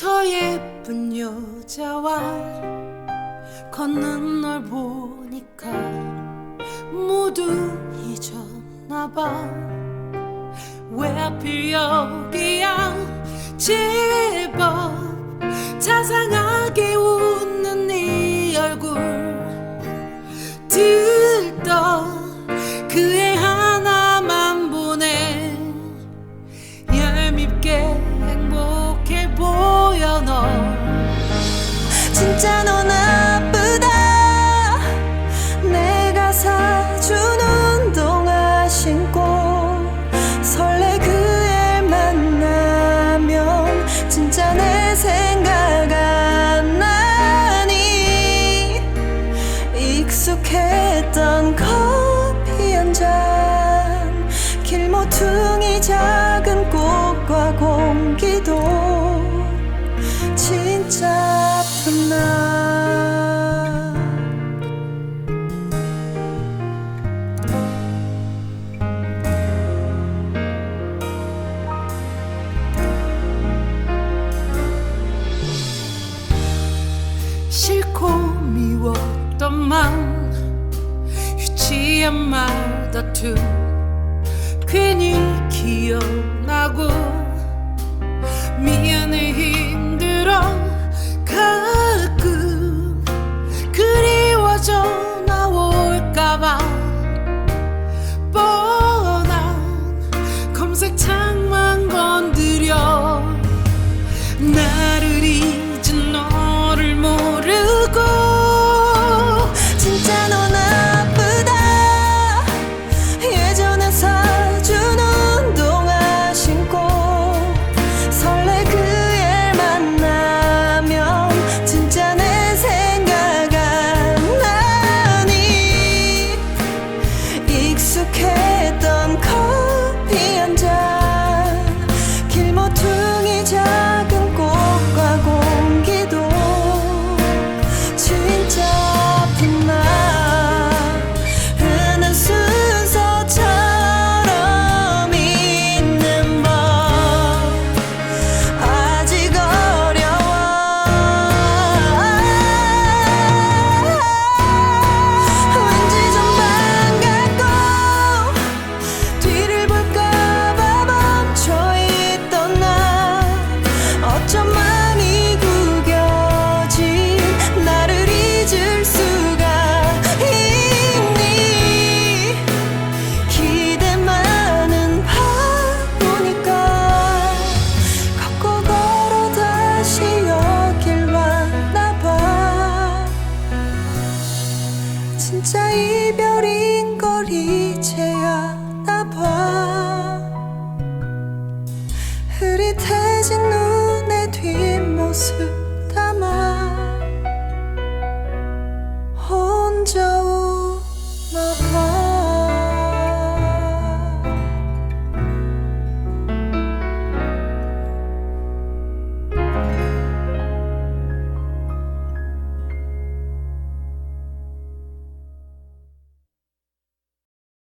더 예쁜 여자와 걷는 널 보니까 모두 잊었나봐. 왜 하필 여기야? 제법 자상하게 모퉁이 작은 꽃과 공기도 진짜 아픈 나. 싫고 미웠던 맘 유치한 말 다툼 괜히 기억나고 진짜 이별인 걸 이제야 나봐. 흐릿해진 눈의 뒷모습.